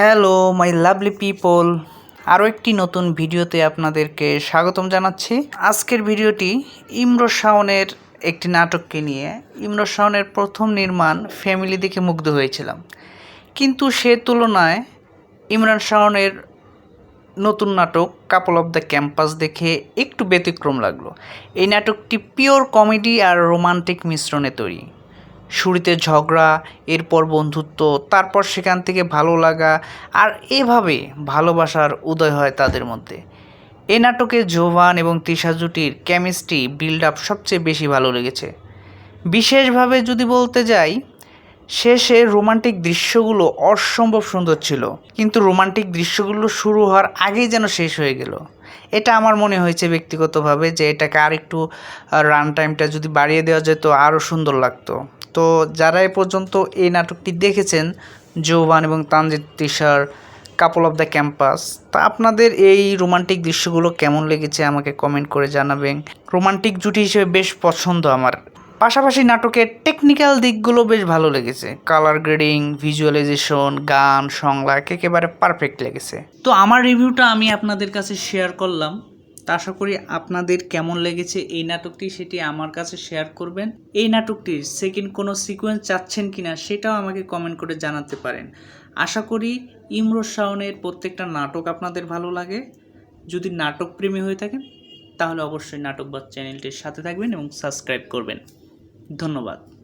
Hello my lovely people আরও একটি নতুন ভিডিওতে আপনাদেরকে স্বাগতম জানাচ্ছি। আজকের ভিডিওটি ইমরো শাওনের একটি নাটককে নিয়ে। ইমরো শাওনের প্রথম নির্মাণ ফ্যামিলি দেখে মুগ্ধ হয়েছিলাম। কিন্তু সে তুলনায় ইমরান শাওনের নতুন নাটক কাপল অফ দ্য ক্যাম্পাস দেখে একটু ব্যতিক্রম লাগল। এই নাটকটি পিওর কমেডি আর রোমান্টিক মিশ্রণে তৈরি। শুরুতে ঝগড়া, এরপর বন্ধুত্ব, তারপর সেখান থেকে ভালো লাগা আর এভাবে ভালোবাসার উদয় হয় তাদের মধ্যে। এ নাটকে জোভান এবং তিশা জুটির কেমিস্ট্রি বিল্ড আপ সবচেয়ে বেশি ভালো লেগেছে। বিশেষভাবে যদি বলতে যাই শেষে রোমান্টিক দৃশ্যগুলো অসম্ভব সুন্দর ছিল। কিন্তু রোমান্টিক দৃশ্যগুলো শুরু হওয়ার আগেই যেন শেষ হয়ে গেল। এটা আমার মনে হয়েছে ব্যক্তিগতভাবে যে এটাকে আর একটু রান টাইমটা যদি বাড়িয়ে দেওয়া যেত আরও সুন্দর লাগতো। তো যারা এ পর্যন্ত এই নাটকটি দেখেছেন, যৌবান এবং তানজিৎ তিশার কাপল অফ দ্য ক্যাম্পাস তা আপনাদের এই রোমান্টিক দৃশ্যগুলো কেমন লেগেছে আমাকে কমেন্ট করে জানাবেন। রোমান্টিক জুটি হিসেবে বেশ পছন্দ আমার। পাশাপাশি নাটকের টেকনিক্যাল দিকগুলো বেশ ভালো লেগেছে। কালার গ্রেডিং ভিজুয়ালাইজেশন গান, সংলাপ একেবারে পারফেক্ট লেগেছে। তো আমার রিভিউটা আমি আপনাদের কাছে শেয়ার করলাম। তা আশা করি আপনাদের কেমন লেগেছে এই নাটকটি সেটি আমার কাছে শেয়ার করবেন। এই নাটকটির সেকেন্ড কোনো সিকোয়েন্স চাচ্ছেন কিনা সেটাও আমাকে কমেন্ট করে জানাতে পারেন। আশা করি ইমরোজ শাওনের প্রত্যেকটা নাটক আপনাদের ভালো লাগে। যদি নাটক প্রেমী হয়ে থাকেন, তাহলে অবশ্যই নাটক বা চ্যানেলটির সাথে থাকবেন এবং সাবস্ক্রাইব করবেন। ধন্যবাদ।